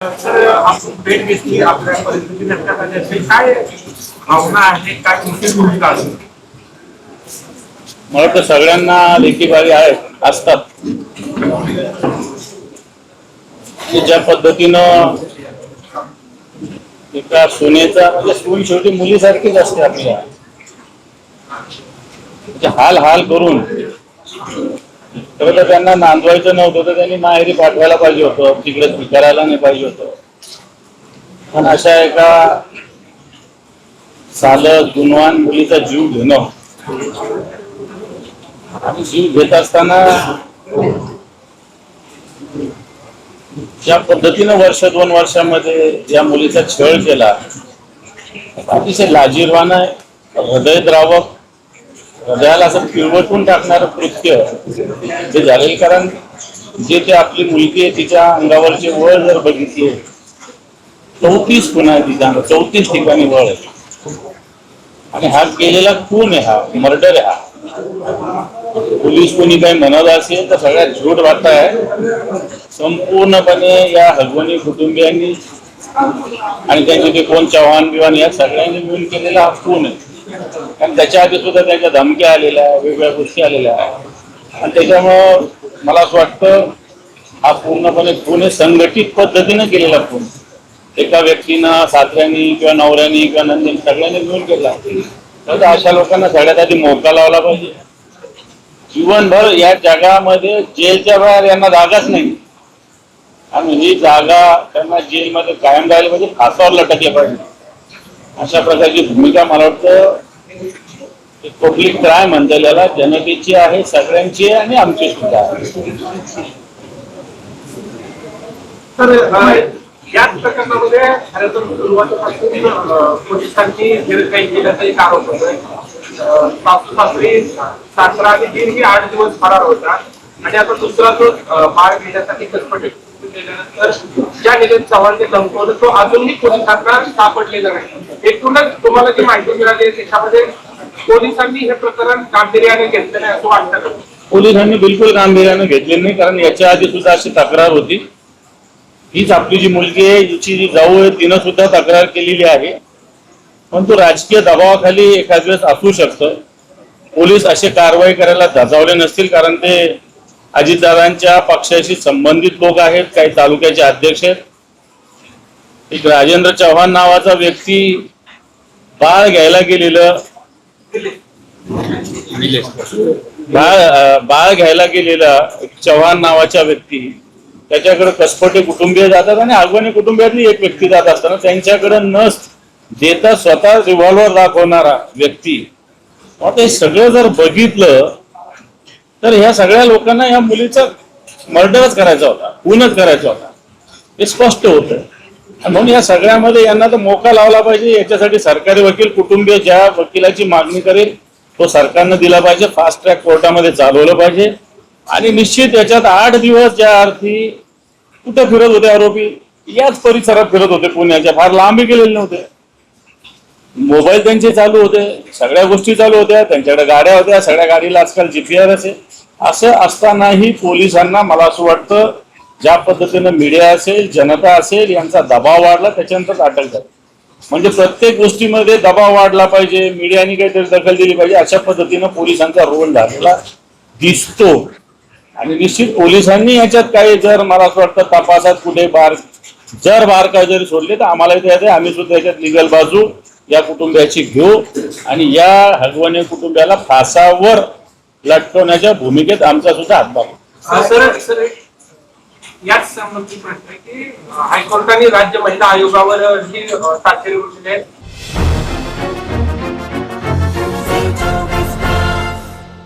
भेट घेतली आपल्या परिस्थिती काय भावना आहे काय भूमिका असेल मला वाटतं सगळ्यांना लेखीबारी आहे आहेत असतात. की ज्या पद्धतीनं एका सुनेचा म्हणजे सून शेवटी मुलीसारखीच असते आपल्या म्हणजे हाल हाल करून तर त्यांना नांदवायचं नव्हतं तर त्यांनी माहेरी पाठवायला पाहिजे होतं. तिकडे स्वीकारायला नाही पाहिजे होतं. पण अशा एका सालक गुणवान मुलीचा जीव घेणं आणि जीव घेत असताना ज्या पद्धतीनं वर्ष दोन वर्षामध्ये या मुलीचा छळ केला अतिशय लाजीरवान आहे हृदयद्रावक हृदयाला असं पिळवटून टाकणारं कृत्य जे झालेलं कारण जे ते आपली मुलगी आहे तिच्या अंगावरचे वळ जर बघितले चौतीस पुन्हा आहे तिच्या चौतीस ठिकाणी वळ आहे. आणि हा केलेला खून आहे हा मर्डर आहे हा. पोलीस कोणी काही म्हणत असेल तर सगळ्यात झूट वाटत आहे. संपूर्णपणे या हगवणी कुटुंबियांनी आणि त्यांचे ते कोण चव्हाण बिवान या सगळ्यांनी मिळून केलेला हा खून आहे. कारण त्याच्या आधी सुद्धा त्याच्या धमक्या आलेल्या वेगवेगळ्या गोष्टी आलेल्या. आहेत आणि त्याच्यामुळं मला असं वाटतं हा पूर्णपणे खून हे संघटित पद्धतीनं केलेला खून एका व्यक्तीनं सासऱ्यानी किंवा नवऱ्यानी किंवा नंदीने सगळ्यांनी मिळून केला. तर अशा लोकांना सगळ्यात आधी मोका लावला पाहिजे. जीवनभर या जगामध्ये जेलच्या बाहेर यांना जागाच नाही. आणि ही जागा त्यांना जेलमध्ये कायम राहिली पाहिजे फासावर लटकले पाहिजे. अशा प्रकारची भूमिका मला वाटतं पब्लिक काय म्हणता याला जनतेची आहे सगळ्यांची आहे आणि आमची सुद्धा आहे. तर याच प्रकरणामध्ये खरं तर सुरुवातीपासून अ, पोलिसांनी जे काही केल्याचा एक आरोप होतोय सासू सासरी सासरा आणि दीर ही आठ दिवस फरार होता. आणि आता दुसरा जो अ, घेण्यासाठी कसपटे केल्यानंतर ज्या निलेश चव्हाणने धमकवलं तो अजूनही पोलिसांना सापडलेला नाही. एकूणच तुम्हाला जी माहिती मिळाली त्याच्यामध्ये पोलिसांनी हे प्रकरण गांभीर्याने घेतलं आहे असं वाटतं. पोलिसांनी बिलकुल गांभीर्याने घेतले नाही कारण याच्या आधी सुद्धा अशी तक्रार होती. हीच आपली जी मुलगी आहे हिची जी जाऊ आहे तिनं सुद्धा तक्रार केलेली आहे. पण तो राजकीय दबावाखाली एखाद वेळेस असू शकतं. पोलीस असे कारवाई करायला धजावले नसतील कारण ते अजितदादांच्या पक्षाशी संबंधित लोक आहेत काही तालुक्याचे अध्यक्ष आहेत. एक राजेंद्र चव्हाण नावाचा व्यक्ती बाळ घ्यायला गेलेलं. बाळ बाळ घ्यायला गेलेला चव्हाण नावाच्या व्यक्ती. त्याच्याकडे कसपटे कुटुंबीय जातात आणि आगवणी कुटुंबियातली एक व्यक्ती जात असताना त्यांच्याकडे न देता स्वतः रिव्हॉल्वर दाखवणारा व्यक्ती. आता हे सगळं जर बघितलं तर ह्या सगळ्या लोकांना या मुलीचा मर्डरच करायचा होता खूनच करायचा होता. हे स्पष्ट होतं. म्हणून या सगळ्यामध्ये यांना तर मोका लावला पाहिजे. याच्यासाठी सरकारी वकील कुटुंबीय ज्या वकिलाची मागणी करेल तो सरकारनं दिला पाहिजे. फास्ट ट्रॅक कोर्टामध्ये चालवलं पाहिजे. आणि निश्चित याच्यात आठ दिवस ज्या अर्थी कुठे फिरत होते आरोपी याच परिसरात फिरत होते पुण्याच्या. फार लांबी गेलेले नव्हते. मोबाईल त्यांचे चालू होते. सगळ्या गोष्टी चालू होत्या. त्यांच्याकडे गाड्या होत्या. सगळ्या गाडीला आजकाल जीपीआर असेल असं असतानाही पोलिसांना मला असं वाटतं ज्या पद्धतीनं मीडिया असेल जनता असेल यांचा दबाव वाढला त्याच्यानंतर अटक झाली. म्हणजे प्रत्येक गोष्टीमध्ये दबाव वाढला पाहिजे मीडियाने काहीतरी दखल दिली पाहिजे अशा पद्धतीनं पोलिसांचा रोल झालेला दिसतो. आणि निश्चित पोलिसांनी याच्यात काही जर मला असं वाटतं तपासात कुठे बार जर बार काय जरी सोडले तर आम्हाला इथे आम्ही सुद्धा याच्यात लिगल बाजू या कुटुंबियाची घेऊ आणि या हगवणे कुटुंबियाला फासावर लटकवण्याच्या भूमिकेत आमचा सुद्धा हातभार सर सर. याच संबंधी प्रश्न की हायकोर्टाने राज्य महिला आयोगावर जी अ, तात्काळ आहे